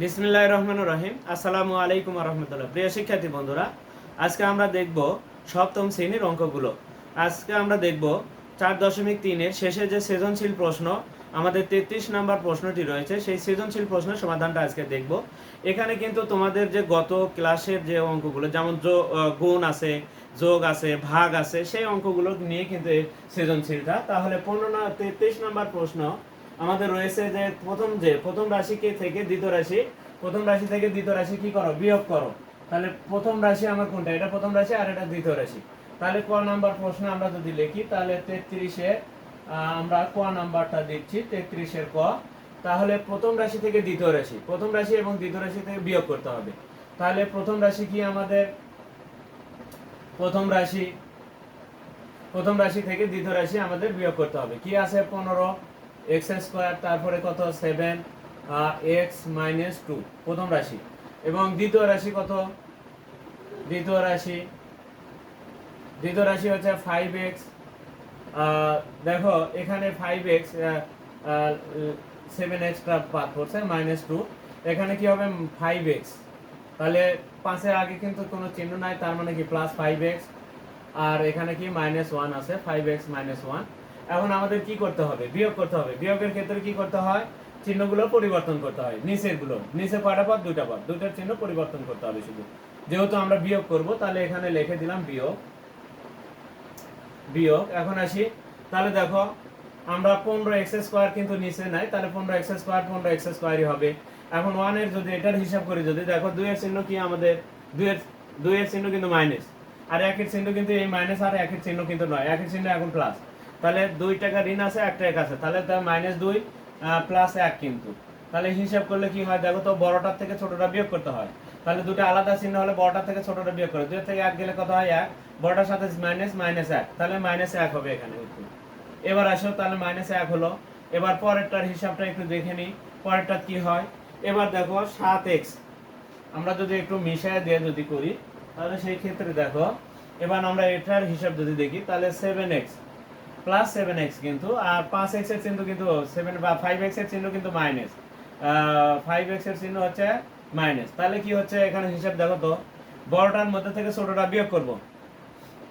বিসমিল্লাহ রহমান রহিম। আসসালামু আলাইকুম রহমতুল্লাহ। প্রিয় শিক্ষার্থী বন্ধুরা, আজকে আমরা দেখব সপ্তম শ্রেণির অঙ্কগুলো। আজকে আমরা দেখব চার দশমিক তিনের শেষে যে সৃজনশীল প্রশ্ন, আমাদের তেত্রিশ নাম্বার প্রশ্নটি রয়েছে। সেই সৃজনশীল প্রশ্নের সমাধানটা আজকে দেখব। এখানে কিন্তু তোমাদের যে গত ক্লাসের যে অঙ্কগুলো, যেমন গুণ আছে, যোগ আছে, ভাগ আছে, সেই অঙ্কগুলো নিয়ে কিন্তু সৃজনশীলটা। তাহলে পনেরো তেত্রিশ নাম্বার প্রশ্ন আমাদের রয়েছে যে প্রথম যে, প্রথম রাশিকে থেকে দ্বিতীয় রাশি? প্রথম রাশি থেকে দ্বিতীয় রাশি কি করো? বিয়োগ করো। তাহলে প্রথম রাশি আমার কোনটা? এটা প্রথম রাশি আর এটা দ্বিতীয় রাশি। তাহলে ক নাম্বার প্রশ্ন আমরা যদি লিখি, তাহলে তেত্রিশে আমরা ক নাম্বারটা দিচ্ছি, তেত্রিশের ক। তাহলে প্রথম রাশি থেকে দ্বিতীয় রাশি। প্রথম রাশি এবং দ্বিতীয় রাশি থেকে বিয়োগ করতে হবে। তাহলে প্রথম রাশি কি আমাদের? প্রথম রাশি প্রথম রাশি থেকে দ্বিতীয় রাশি আমাদের বিয়োগ করতে হবে। কি আছে? পনেরো এক্স স্কোয়ার তারপরে কত? সেভেন এক্স মাইনাস টু প্রথম রাশি। এবং দ্বিতীয় রাশি কত? দ্বিতীয় রাশি। দ্বিতীয় রাশি হচ্ছে ফাইভ এক্স দেখো, এখানে ফাইভ এক্স সেভেন এক্সট্রা বাদ পড়ছে মাইনাস টু এখানে কি হবে? ফাইভ এক্স তাহলে পাঁচের আগে কিন্তু কোনো চিহ্ন নাই, তার মানে কি? প্লাস ফাইভ এক্স আর এখানে কি? মাইনাস ওয়ান আছে ফাইভ এক্স মাইনাস ওয়ান এখন আমাদের কি করতে হবে? বিয়োগ করতে হবে। বিয়োগের ক্ষেত্রে কি করতে হয়? চিহ্নগুলো পরিবর্তন করতে হয়। নিচেরগুলো নিচে কয়টা পদ? দুইটা পদ। দুইটার চিহ্ন পরিবর্তন করতে হবে শুধু। যেহেতু আমরা বিয়োগ করব, তাহলে এখানে লিখে দিলাম বিয়োগ। বিয়োগ। এখন আসি। তাহলে দেখো, আমরা পনেরো এক্স স্কোয়ার কিন্তু নিচে নাই। তাহলে পনেরো এক্স স্কোয়ার পনেরো এক্স স্কোয়ারই হবে। এখন ওয়ানের যদি এটার হিসাব করি, যদি দেখো দুইয়ের চিহ্ন কি আমাদের? দুইয়ের দুইয়ের চিহ্ন কিন্তু মাইনাস আর একের চিহ্ন কিন্তু এই মাইনাস আর একের চিহ্ন কিন্তু নয়। একের চিহ্ন এখন প্লাস তাহলে দুই টাকা ঋণ আছে, এক আছে। তাহলে তার মাইনাস দুই প্লাস এক কিন্তু। তাহলে হিসাব করলে কি হয়? দেখো তো, বড়টার থেকে ছোটটা বিয়োগ করতে হয়। তাহলে দুটো আলাদা চিহ্ন হলে বড়টার থেকে ছোটটা বিয়োগ করে। দুই থেকে এক গেলে কত হয়? এক। বড়টার সাথে মাইনাস মাইনাস এক। তাহলে মাইনাস এক হবে এখানে। এবার আসো, তাহলে মাইনাস এক হলো। এবার পরেরটার হিসাবটা একটু দেখে নিই। পরেরটা কি হয়? এবার দেখো, সাত এক্স। আমরা যদি একটু মিশায় দিয়ে যদি করি, তাহলে সেই ক্ষেত্রে দেখো, এবার আমরা এটার হিসাব যদি দেখি, তাহলে seven x. Plus seven x কিন্তু, আর পাঁচ এক্সের চিহ্ন কিন্তু সেভেন বা ফাইভ এক্সের চিহ্ন কিন্তু মাইনাস ফাইভ এক্সের চিহ্ন হচ্ছে মাইনাস তাহলে কি হচ্ছে? এখানে হিসাব দেখো তো, বড়টার মধ্যে থেকে ছোটটা বিয়োগ করব।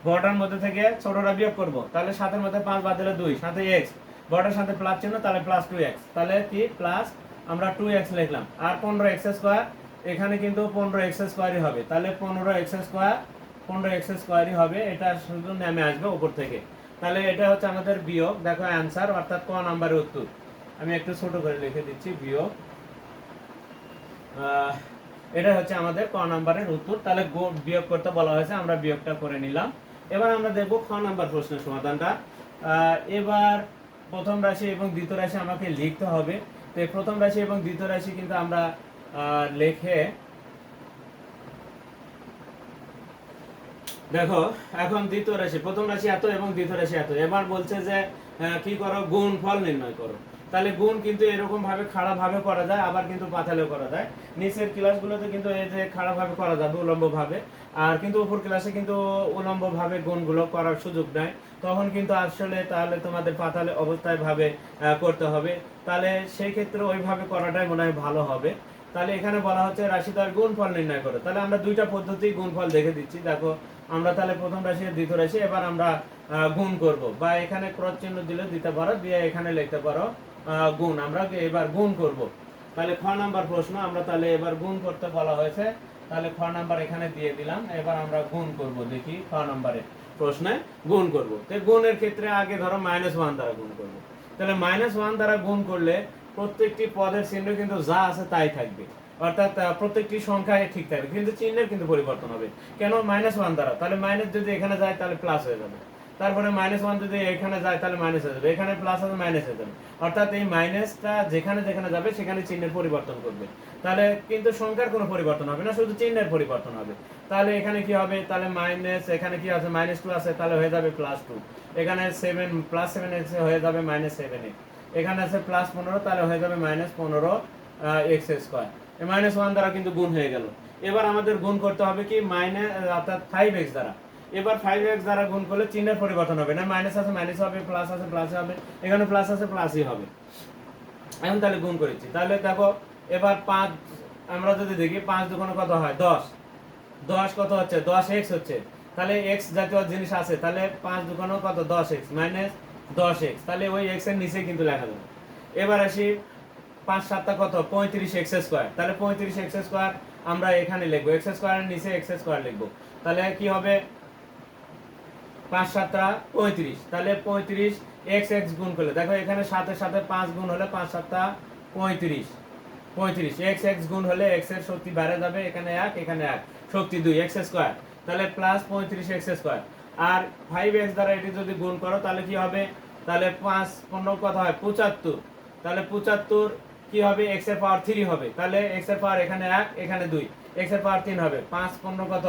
বড়টার মধ্যে থেকে ছোটটা বিয়োগ করব। তাহলে সাতের মধ্যে পাঁচ বাদ দিলে দুই, সাথে এক্স বড়টার সাথে প্লাস চিহ্ন, তাহলে প্লাস টু এক্স তাহলে কি? প্লাস আমরা টু এক্স লিখলাম। আর পনেরো এক্স স্কোয়ার এখানে কিন্তু পনেরো এক্স স্কোয়ারই হবে। তাহলে পনেরো এক্স স্কোয়ার পনেরো এক্স স্কোয়ারই হবে। এটা শুধু নেমে আসবে উপর থেকে। তাহলে এটা হচ্ছে আমাদের বিয়োগ। দেখো অ্যান্সার অর্থাৎ ক নাম্বারের উত্তর। আমি একটু ছোট করে লিখে দিচ্ছি, বিয়োগ। এটা হচ্ছে আমাদের ক নাম্বারের উত্তর। তাহলে বিয়োগ করতে বলা হয়েছে, আমরা বিয়োগটা করে নিলাম। এবার আমরা দেখব খ নাম্বার প্রশ্নের সমাধানটা। এবার প্রথম রাশি এবং দ্বিতীয় রাশি আমাকে লিখতে হবে। তো প্রথম রাশি এবং দ্বিতীয় রাশি কিন্তু আমরা লিখে দেখো, এখন দ্বিতীয় রাশি, প্রথম রাশি এত এবং দ্বিতীয় রাশি এত। এবার বলছে যে কি করো? গুণ, ফল নির্ণয় করো। তাহলে গুণ কিন্তু এরকম ভাবে খাড়া ভাবে করা যায়, আবার কিন্তু পাতালেও করা যায়। নিচের ক্লাসগুলোতে কিন্তু এই যে খাড়া ভাবে করা যাবে উলম্ব ভাবে আর কিন্তু উপর ক্লাসে কিন্তু উলম্ব ভাবে গুণগুলো করার সুযোগ নাই তখন কিন্তু আসলে তাহলে তোমাদের পাতালে অবস্থায় ভাবে করতে হবে। তাহলে সেই ক্ষেত্রে ওইভাবে করাটাই মনে হয় ভালো হবে। তাহলে এখানে বলা হচ্ছে রাশি তার গুণফল নির্ণয় করো। তাহলে আমরা দুইটা পদ্ধতি গুণফল দেখে দিচ্ছি। দেখো আমরা তাহলে প্রথম রাশি দ্বিতীয় রাশি, এবার আমরা গুণ করব। বা এখানে ক্রস চিহ্ন দিলে দিতে পারো, দিয়ে এখানে লিখতে পারো গুণ। আমরা এবার গুণ করব? তাহলে খ নাম্বার প্রশ্ন, আমরা তাহলে এবার গুণ করতে বলা হয়েছে। তাহলে খ নাম্বার এখানে দিয়ে দিলাম, এবার আমরা গুণ করব, দেখি খ নাম্বারে প্রশ্নে গুণ করব। তো গুণের ক্ষেত্রে আগে ধরো মাইনাস ওয়ান দ্বারা গুণ করব। তাহলে মাইনাস ওয়ান দ্বারা গুণ করলে প্রত্যেকটি পদের চিহ্ন কিন্তু যা আছে তাই থাকবে। অর্থাৎ প্রত্যেকটি সংখ্যায় ঠিক থাকবে কিন্তু চিহ্নের কিন্তু পরিবর্তন হবে। কেন? মাইনাস ওয়ান দ্বারা। তাহলে মাইনাস যদি এখানে যায়, তাহলে প্লাস হয়ে যাবে। তারপরে মাইনাস ওয়ান যদি এখানে যায়, তাহলে মাইনাস হয়ে যাবে। এখানে প্লাস আছে মাইনাস হয়ে যাবে। অর্থাৎ এই মাইনাসটা যেখানে যেখানে যাবে, সেখানে চিহ্নের পরিবর্তন করবে। তাহলে কিন্তু সংখ্যার কোনো পরিবর্তন হবে না, শুধু চিহ্নের পরিবর্তন হবে। তাহলে এখানে কি হবে? তাহলে মাইনাস এখানে কি আছে? মাইনাস টু আছে, তাহলে হয়ে যাবে প্লাস টু এখানে সেভেন প্লাস সেভেন এক্স হয়ে যাবে মাইনাস সেভেন এক্স এখানে আছে প্লাস পনেরো, তাহলে হয়ে যাবে মাইনাস পনেরো এক্স স্কোয়ার মাইনাস ওয়ান দ্বারা কিন্তু গুণ হয়ে গেল। এবার আমাদের গুণ করতে হবে কি? মাইনাস অর্থাৎ ফাইভ এক্স দ্বারা। এবার ফাইভ এক্স দ্বারা গুণ করলে চিহ্নের পরিবর্তন হবে। না মাইনাস আছে মাইনাস হবে প্লাস আছে প্লাস হবে। এখানে প্লাস আছে প্লাসই হবে। এখন তাহলে গুণ করেছি। তাহলে দেখো, এবার পাঁচ, আমরা যদি দেখি, পাঁচ দুগুণে কত হয়? দশ। দশ কত হচ্ছে? দশ এক্স হচ্ছে। তাহলে এক্স জাতীয় জিনিস আছে। তাহলে পাঁচ দুগুণে কত? দশ এক্স মাইনাস দশ এক্স তাহলে ওই এক্সের নিচে কিন্তু লেখা যাবে। এবার আসি পাঁচ সাতটা কত? পঁয়ত্রিশ এক্স স্কোয়ার। তাহলে পঁয়ত্রিশ এক্স স্কোয়ার আমরা এখানে লিখব। এক্স স্কোয়ারের নিচে এক্স স্কোয়ার লিখব। তাহলে কি হবে? পাঁচ সাতটা পঁয়ত্রিশ। তাহলে পঁয়ত্রিশ এক্স এক্স গুণ করলে, দেখো এখানে সাতের সাথে পাঁচ গুণ হলে পাঁচ সাতটা পঁয়ত্রিশ। পঁয়ত্রিশ। এক্স এক্স গুণ হলে এক্সের শক্তি বেড়ে যাবে, এখানে এক এখানে এক। শক্তি দুই, এক্স স্কোয়ার। তাহলে প্লাস পঁয়ত্রিশ এক্স স্কোয়ার। আর ফাইভ এক্স দ্বারা এটি যদি গুণ করো, তাহলে কি হবে? তাহলে পাঁচ, পনেরো কথা হয়, পঁচাত্তর। তাহলে পঁচাত্তর কি হবে? এক্সের পাওয়ার থ্রি হবে। তাহলে এক্সের পাওয়ার এখানে এক, এখানে দুই। এক্সের পাওয়ার তিন হবে। পাঁচ পনেরো কত?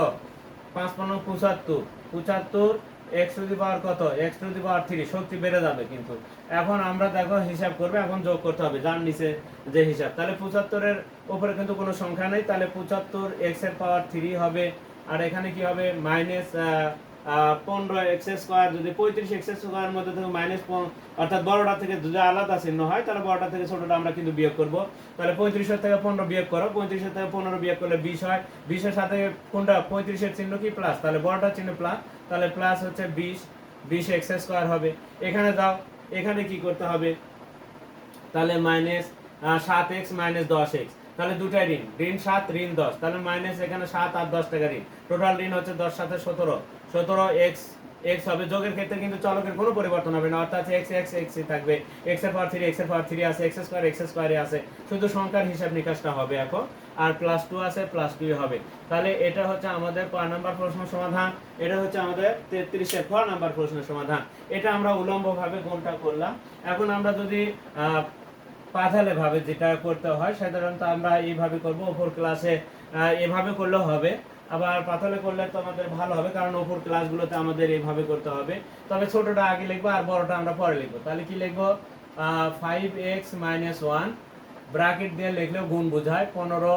পাঁচ পনেরো পঁচাত্তর। পঁচাত্তর এক্স টু দি পাওয়ার কত? X to the power three শক্তি বেড়ে যাবে কিন্তু। এখন আমরা দেখো হিসাব করবে, এখন যোগ করতে হবে। যার নিচে যে হিসাব। তাহলে পঁচাত্তরের উপরে কিন্তু কোনো সংখ্যা নেই। তাহলে পঁচাত্তর এক্সের পাওয়ার থ্রি হবে। আর এখানে কি হবে? মাইনাস পনেরো এক্স স্কোয়ার যদি পঁয়ত্রিশ এক্স স্কোয়ার মধ্যে থেকে মাইনাস অর্থাৎ বড়টা থেকে যদি আলাদা চিহ্ন হয়, তাহলে বড়টা থেকে ছোটটা আমরা কিন্তু বিয়োগ তাহলে পঁয়ত্রিশের থেকে পনেরো বিয়োগ করো। পঁয়ত্রিশের থেকে পনেরো বিয়োগ করলে বিশ হয়। বিশের সাথে কোনটা? পঁয়ত্রিশের চিহ্ন কি? প্লাস তাহলে বড়টা চিহ্ন প্লাস তাহলে প্লাস হচ্ছে বিশ। বিশ এক্স স্কোয়ার হবে। এখানে দাও এখানে কি করতে হবে? তাহলে মাইনাস সাত এক্স মাইনাস দশ এক্স তাহলে দুটাই ঋণ। ঋণ সাত, ঋণ দশ। তাহলে মাইনাস এখানে সাত আর দশ টাকা ঋণ। টোটাল ঋণ হচ্ছে দশ সাথে সতেরো। সতেরো এক্স এক্স হবে। যোগের ক্ষেত্রে কিন্তু চলকের কোনো পরিবর্তন হবে না। অর্থাৎ এক্স এক্স এক্স থাকবে। এক্সের পাওয়ার থ্রি এক্সের পাওয়ার থ্রি আছে এক্স স্কোয়ার এক্স স্কোয়ারে আছে শুধু সংখ্যার হিসাব নিকাশটা হবে এখন। আর প্লাস টু আছে প্লাস টু হবে। তাহলে এটা হচ্ছে আমাদের ক নাম্বার প্রশ্ন সমাধান। এটা হচ্ছে আমাদের তেত্রিশের খ নাম্বার প্রশ্নের সমাধান। এটা আমরা উলম্বভাবে গুণটা করলাম। এখন আমরা যদি পাথালে ভাবে যেটা করতে হয়, সাধারণত আমরা এইভাবে করব। ওপর ক্লাসে এভাবে করলেও হবে। আবার পাতালে করলে তো আমাদের ভালো হবে, কারণ ওপর ক্লাসগুলোতে আমাদের এইভাবে করতে হবে। তবে ছোটটা আগে লিখব আর বড়টা আমরা পরে লিখব। তাহলে কি লিখব? Five x minus one bracket দিয়ে লিখলেও গুণ বোঝায়। পনেরো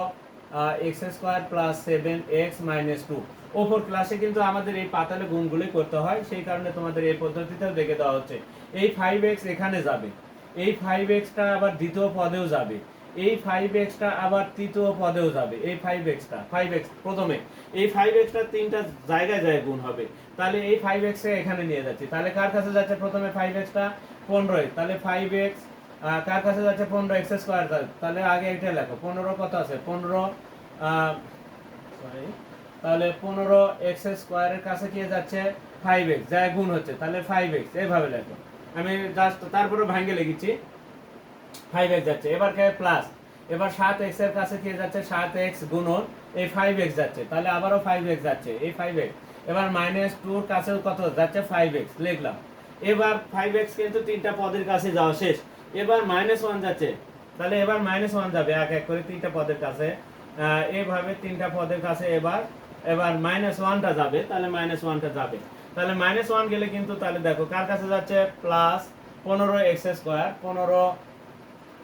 x square plus seven x minus two ওপর ক্লাসে কিন্তু আমাদের এই পাতালে গুণগুলি করতে হয়, সেই কারণে তোমাদের এই পদ্ধতিতেও দেখে দেওয়া হচ্ছে। এই ফাইভ এক্স এখানে যাবে। এই ফাইভ এক্সটা আবার দ্বিতীয় পদেও যাবে। এই ফাইভ এক্সটা আবার তৃতীয় পদেও যাবে। এই ফাইভ এক্সটা ফাইভ এক্স প্রথমে। এই ফাইভ এক্সটা তিনটা জায়গায় যায় গুণ হবে। তাহলে এই ফাইভ এক্স এখানে নিয়ে যাচ্ছি। তাহলে কার কাছে যাচ্ছে প্রথমে ফাইভ এক্সটা পনেরো তাহলে ফাইভ এক্স কার কাছে যাচ্ছে পনেরো এক্স স্কোয়ার তাহলে আগে এটা লেখো। পনেরো কত আছে? পনেরো সরি তাহলে পনেরো এক্স স্কোয়ারের কাছে কি যাচ্ছে? ফাইভ এক্স যায় গুণ হচ্ছে। তাহলে ফাইভ এক্স এইভাবে লেখো। আমি জাস্ট তারপরে ভাঙ্গে লিখেছি। ফাইভ এক্স যাচ্ছে। এবার প্লাস এবার সাত এক্সের কাছে যাচ্ছে? সাত এক্স গুণন, এই ফাইভ এক্স যাচ্ছে। তাহলে আবারও ফাইভ এক্স যাচ্ছে, এই ফাইভ এক্স এবার মাইনাস টুর কাছে কত? যাচ্ছে ফাইভ এক্স লিখলাম। এবার ফাইভ এক্স কিন্তু তিনটা পদের কাছে যাওয়া শেষ। এবার মাইনাস ওয়ান যাচ্ছে। তাহলে এবার মাইনাস ওয়ান যাবে, এক এক করে তিনটা পদের কাছে। এভাবে তিনটা পদের কাছে এবার এবার মাইনাস ওয়ানটা যাবে, তাহলে মাইনাস ওয়ানটা যাবে। তাহলে মাইনাস ওয়ান গেলে কিন্তু, তাহলে দেখো, কার কাছে যাচ্ছে? প্লাস পনেরো এক্স স্কোয়ার পনেরো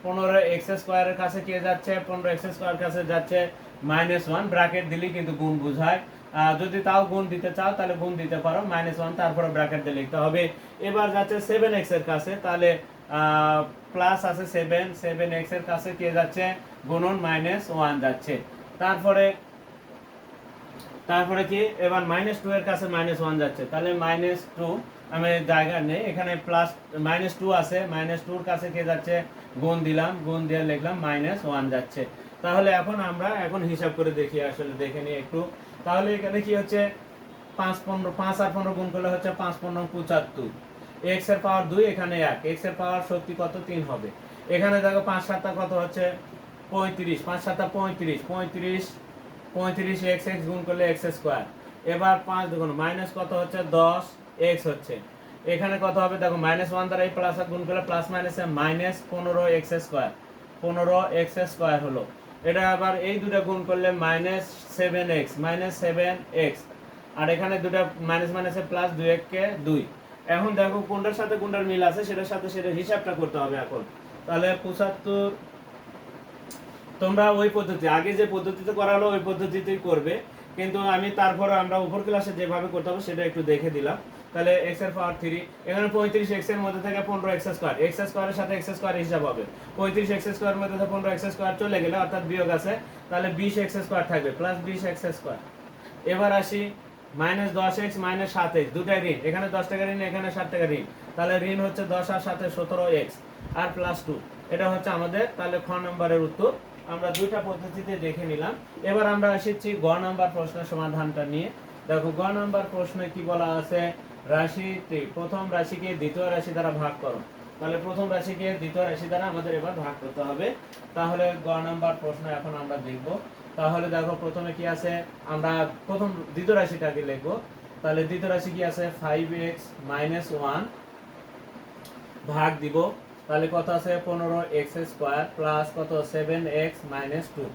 পনেরো এক্স স্কোয়ারের কাছে কে যাচ্ছে? পনেরো এক্স স্কোয়ার কাছে যাচ্ছে মাইনাস ওয়ান ব্র্যাকেট দিলেই কিন্তু গুণ বোঝায়। যদি তাও গুণ দিতে চাও, তাহলে গুণ দিতে পারো মাইনাস ওয়ান তারপরে ব্র্যাকেট দিয়ে লিখতে হবে। এবার যাচ্ছে সেভেন এক্সের কাছে, তাহলে প্লাস আছে সেভেন সেভেন এক্সের কাছে কে যাচ্ছে? গুণন মাইনাস ওয়ান যাচ্ছে। তারপরে তারপরে কি? এবার মাইনাস টু এর কাছে মাইনাস ওয়ান যাচ্ছে। তাহলে মাইনাস টু আমি জায়গা নেই। এখানে প্লাস মাইনাস টু আছে। মাইনাস টুর কাছে কে যাচ্ছে? গুণ দিলাম। গুণ দিয়ে লিখলাম মাইনাস ওয়ান যাচ্ছে। তাহলে এখন আমরা এখন হিসাব করে দেখি, আসলে দেখে নিই একটু। তাহলে এখানে কি হচ্ছে? পাঁচ পনেরো, পাঁচ আর পনেরো গুণ করলে হচ্ছে পাঁচ পনেরো পঁচাত্তর। এক্সের পাওয়ার দুই, এখানে এক। এক্সের পাওয়ার শক্তি কত? তিন হবে। এখানে দেখো পাঁচ সাতটা কত হচ্ছে? পঁয়ত্রিশ। পাঁচ সাতটা পঁয়ত্রিশ। পঁয়ত্রিশ পঁয়ত্রিশ এক্স এক্স গুণ করলে এক্স স্কোয়ার এবার পাঁচ দুগুণ মাইনাস কত হচ্ছে? দশ। এক্স হচ্ছে। এখানে কত হবে? দেখো মাইনাস ওয়ান দ্বারা এই প্লাস গুণ করলে প্লাস মাইনাসে মাইনাস পনেরো এক্স স্কোয়ার পনেরো এক্স স্কোয়ার হলো। এটা আবার এই দুটো গুণ করলে minus seven x minus seven x আর এখানে দুটো মাইনাস মাইনাসে প্লাস দুই এককে দুই। এখন দেখো, কোনটার সাথে কোনটার মিল আছে, সেটার সাথে সেটা হিসাবটা করতে হবে এখন। তাহলে পঁচাত্তর, তোমরা ওই পদ্ধতি, আগে যে পদ্ধতিতে করা হলো, ওই পদ্ধতিতেই করবে। কিন্তু আমি তারপরে আমরা উপর ক্লাসে যেভাবে করতে হবে, সেটা একটু দেখে দিলাম। তাহলে এক্সের পাওয়ার থ্রি এখানে পঁয়ত্রিশ এক্সের মধ্যে থেকে পনেরো এক্স স্কোয়ার এক্স স্কোয়ারের সাথে এক্স স্কোয়ার হিসাব হবে। পঁয়ত্রিশ এক্স স্কোয়ার মধ্যে থেকে পনেরো এক্স স্কোয়ার চলে গেলে অর্থাৎ বিয়োগ আছে, তাহলে বিশ এক্স স্কোয়ার থাকবে প্লাস বিশ এক্স স্কোয়ার এবার আসি মাইনাস দশ এক্স মাইনাস সাত এক্স দুটাই ঋণ। এখানে দশ টাকা ঋণ, এখানে ষাট টাকা ঋণ। তাহলে ঋণ হচ্ছে দশ আর সাথে সতেরো এক্স আর প্লাস টু এটা হচ্ছে আমাদের, তাহলে খ নম্বরের উত্তর। আমরা দুইটা পদ্ধতিতে দেখে নিলাম। এবার আমরা এসেছি গ নাম্বার প্রশ্নের সমাধানটা নিয়ে। দেখো, গ নাম্বার প্রশ্নে কি বলা আছে? রাশিতে প্রথম রাশিকে দ্বিতীয় রাশি দ্বারা ভাগ করো। তাহলে প্রথম রাশিকে দ্বিতীয় রাশি দ্বারা আমাদের এবার ভাগ করতে হবে। তাহলে গ নাম্বার প্রশ্ন এখন আমরা দেখব। তাহলে দেখো প্রথমে কি আছে? আমরা প্রথম দ্বিতীয় রাশিটাকে লিখব। তাহলে দ্বিতীয় রাশি কি আছে? ফাইভ এক্স মাইনাস ওয়ান ভাগ দিব। তাহলে কত আছে? পনেরো এক্স স্কোয়ার প্লাস কত? সেভেন এক্স মাইনাস টু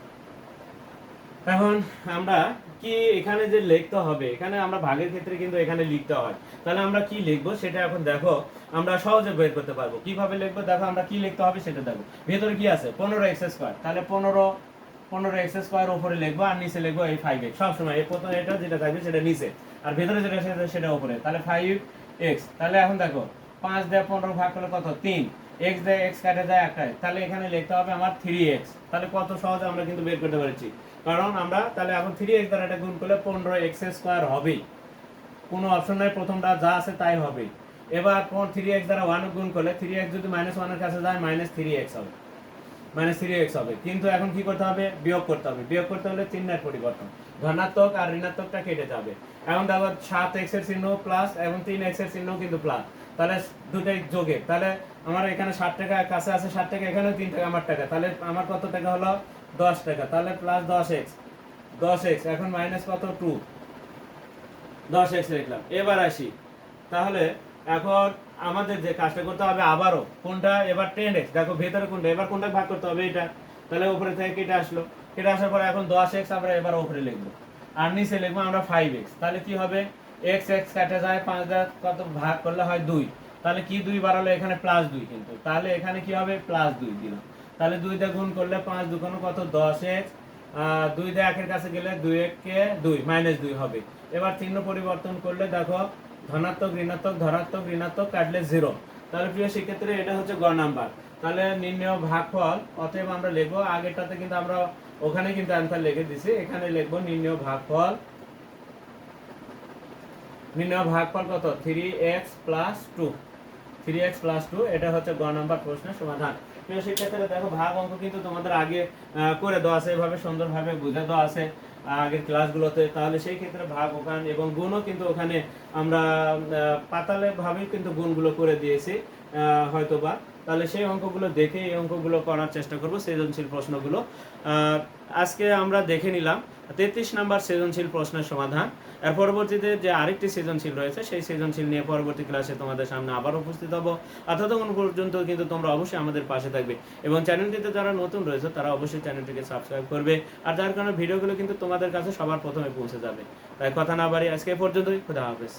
এখন আমরা কি এখানে যে লিখতে হবে? এখানে আমরা ভাগের ক্ষেত্রে কিন্তু এখানে লিখতে হয়। তাহলে আমরা কি লিখব? সেটা এখন দেখো। আমরা সহজে বের করতে পারব। কীভাবে লিখব? দেখো, আমরা কি লিখতে হবে সেটা দেখো। ভেতরে কি আছে? পনেরো এক্স স্কোয়ার। তাহলে পনেরো পনেরো এক্স স্কোয়ার উপরে লিখব আর নিচে লিখব এই ফাইভ এক্স সবসময় এই প্রথম এটা যেটা থাকবে সেটা নিচে। আর ভেতরে যেটা সেটা সেটা উপরে। তাহলে ফাইভ এক্স তাহলে এখন দেখো, পাঁচ দেয় পনেরো ভাগ করলে কত? তিন। এক্স দেয় এক্স কাটে দেয় একটাই তাহলে এখানে লিখতে হবে আমার থ্রি এক্স তাহলে কত সহজে আমরা কিন্তু বের করতে পেরেছি? কারণ আমরা তাহলে এখন থ্রি এক্স দ্বারা এটা গুণ করলে পনেরো এক্স স্কোয়ার হবেই। কোনো অপশন নাই, প্রথমটা যা আছে তাই হবে। এবার থ্রি এক্স দ্বারা ওয়ান গুণ করলে থ্রি এক্স যদি মাইনাস ওয়ানের কাছে যায় মাইনাস থ্রি এক্স হবে। মাইনাস থ্রি এক্স হবে। কিন্তু এখন কি করতে হবে? বিয়োগ করতে হবে। বিয়োগ করতে হলে চিহ্নের পরিবর্তন। ধনাত্মক আর ঋণাত্মকটা কেটে যাবে। এখন দেখো সাত এক্সের চিহ্ন প্লাস এবং তিন এক্সের চিহ্ন কিন্তু প্লাস তাহলে দুটাই যোগে তাহলে আমার এখানে ষাট টাকা কাছে আছে, ষাট টাকা এখানে তিন টাকা, আমার টাকা। তাহলে আমার কত টাকা হলো? দশ টাকা, তাহলে প্লাস দশ এক্স দশ এক্স এখন মাইনাস কত? টু দশ এক্স লিখলাম। এবার আসি। তাহলে এখন আমাদের যে কাজটা করতে হবে আবারও, কোনটা? এবার টেন এক্স দেখো ভেতরে কোনটা? এবার কোনটা ভাগ করতে হবে এটা? তাহলে উপরে থেকে কেটে আসলো। কেটে আসার পরে এখন দশ এক্স আমরা এবার উপরে লিখব। আর নিচে লিখব আমরা ফাইভ এক্স তাহলে কি হবে? এক্স এক্স কাটা যায় পাঁচ দ্বারা কত ভাগ করলে হয় দুই। তাহলে কি দুই বাড়ালো? এখানে প্লাস দুই কিন্তু। তাহলে এখানে কি হবে? প্লাস দুই দিলাম। তাহলে দুই দিয়ে গুণ করলে পাঁচ দুগুণ কত? দশ এক্স দুই দিয়ে একের কাছে গেলে দুই এককে দুই মাইনাস দুই হবে। এবার চিহ্ন পরিবর্তন করলে দেখো, ধনাত্মক, ঋণাত্মক ধনাত্মক, ঋণাত্মক কাটলে জিরো তাহলে প্রিয় সেক্ষেত্রে এটা হচ্ছে গ নাম্বার। তাহলে নির্ণয় ভাগফল, অতএব আমরা লিখব, আগেরটাতে কিন্তু আমরা ওখানে কিন্তু অ্যান্সার লিখে দিছি। এখানে লিখব নির্ণয় ভাগফল। নির্ণয় ভাগফল কত? Three x plus two three x plus two এটা হচ্ছে গ নাম্বার প্রশ্নের সমাধান। প্রিয় শিক্ষার্থীরা, দেখো, ভাগ অঙ্ক কিন্তু তোমাদের আগে করে দেওয়া আছে, এভাবে সুন্দরভাবে বুঝে দেওয়া আছে আগের ক্লাসগুলোতে। তাহলে সেই ক্ষেত্রে ভাগ, ওখান এবং গুণও কিন্তু ওখানে আমরা পাতালে ভাবেই কিন্তু গুণগুলো করে দিয়েছি। আহ, হয়তোবা। তাহলে সেই অঙ্কগুলো দেখে এই অঙ্কগুলো করার চেষ্টা করব সৃজনশীল প্রশ্নগুলো। আজকে আমরা দেখে নিলাম তেত্রিশ নাম্বার সৃজনশীল প্রশ্নের সমাধান। এর পরবর্তীতে যে আরেকটি সৃজনশীল রয়েছে সেই সৃজনশীল নিয়ে পরবর্তী ক্লাসে তোমাদের সামনে আবার উপস্থিত হব। আর ততক্ষণ পর্যন্ত কিন্তু তোমরা অবশ্যই আমাদের পাশে থাকবে এবং চ্যানেলটিতে যারা নতুন রয়েছে তারা অবশ্যই চ্যানেলটিকে সাবস্ক্রাইব করবে। আর যার কারণে ভিডিওগুলো কিন্তু তোমাদের কাছে সবার প্রথমে পৌঁছে যাবে। তাই কথা না বাড়ি আজকে পর্যন্তই খুদা হাফেজ।